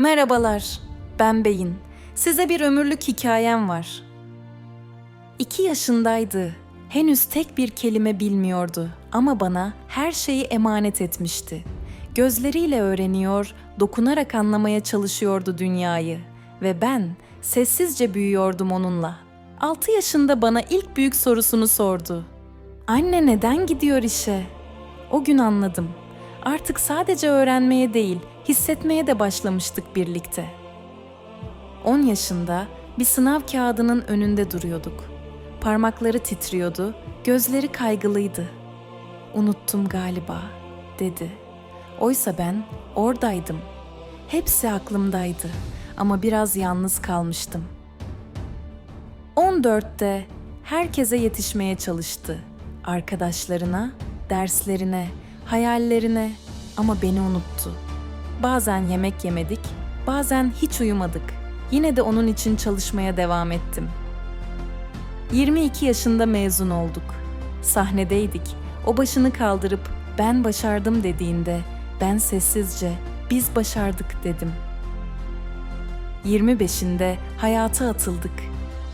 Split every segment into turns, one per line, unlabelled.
Merhabalar, ben Beyin. Size bir ömürlük hikayem var. İki yaşındaydı. Henüz tek bir kelime bilmiyordu ama bana her şeyi emanet etmişti. Gözleriyle öğreniyor, dokunarak anlamaya çalışıyordu dünyayı ve ben sessizce büyüyordum onunla. Altı yaşında bana ilk büyük sorusunu sordu. Anne neden gidiyor işe? O gün anladım. Artık sadece öğrenmeye değil, hissetmeye de başlamıştık birlikte. 10 yaşında bir sınav kağıdının önünde duruyorduk. Parmakları titriyordu, gözleri kaygılıydı. Unuttum galiba, dedi. Oysa ben oradaydım. Hepsi aklımdaydı ama biraz yalnız kalmıştım. 14'te herkese yetişmeye çalıştı. Arkadaşlarına, derslerine, hayallerine ama beni unuttu. Bazen yemek yemedik, bazen hiç uyumadık. Yine de onun için çalışmaya devam ettim. 22 yaşında mezun olduk. Sahnedeydik. O başını kaldırıp ben başardım dediğinde ben sessizce biz başardık dedim. 25'inde hayata atıldık.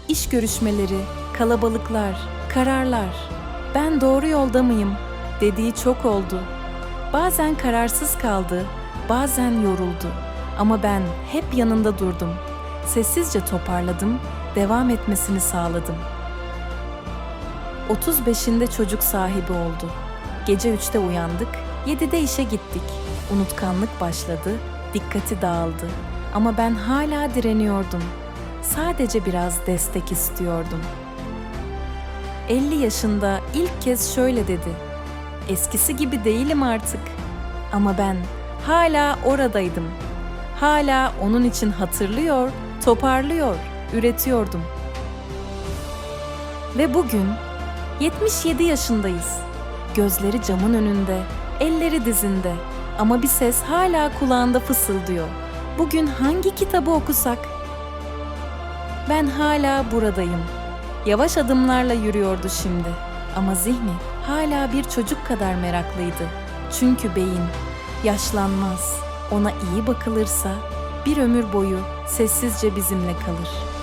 İş görüşmeleri, kalabalıklar, kararlar. Ben doğru yolda mıyım dediği çok oldu. Bazen kararsız kaldı, bazen yoruldu. Ama ben hep yanında durdum. Sessizce toparladım, devam etmesini sağladım. 35'inde çocuk sahibi oldu. Gece 3'te uyandık, 7'de işe gittik. Unutkanlık başladı, dikkati dağıldı. Ama ben hala direniyordum. Sadece biraz destek istiyordum. 50 yaşında ilk kez şöyle dedi. Eskisi gibi değilim artık. Ama ben hala oradaydım. Hala onun için hatırlıyor, toparlıyor, üretiyordum. Ve bugün 77 yaşındayız. Gözleri camın önünde, elleri dizinde ama bir ses hala kulağında fısıldıyor. Bugün hangi kitabı okusak? Ben hala buradayım. Yavaş adımlarla yürüyordu şimdi ama zihni hala bir çocuk kadar meraklıydı. Çünkü beyin yaşlanmaz. Ona iyi bakılırsa bir ömür boyu sessizce bizimle kalır.''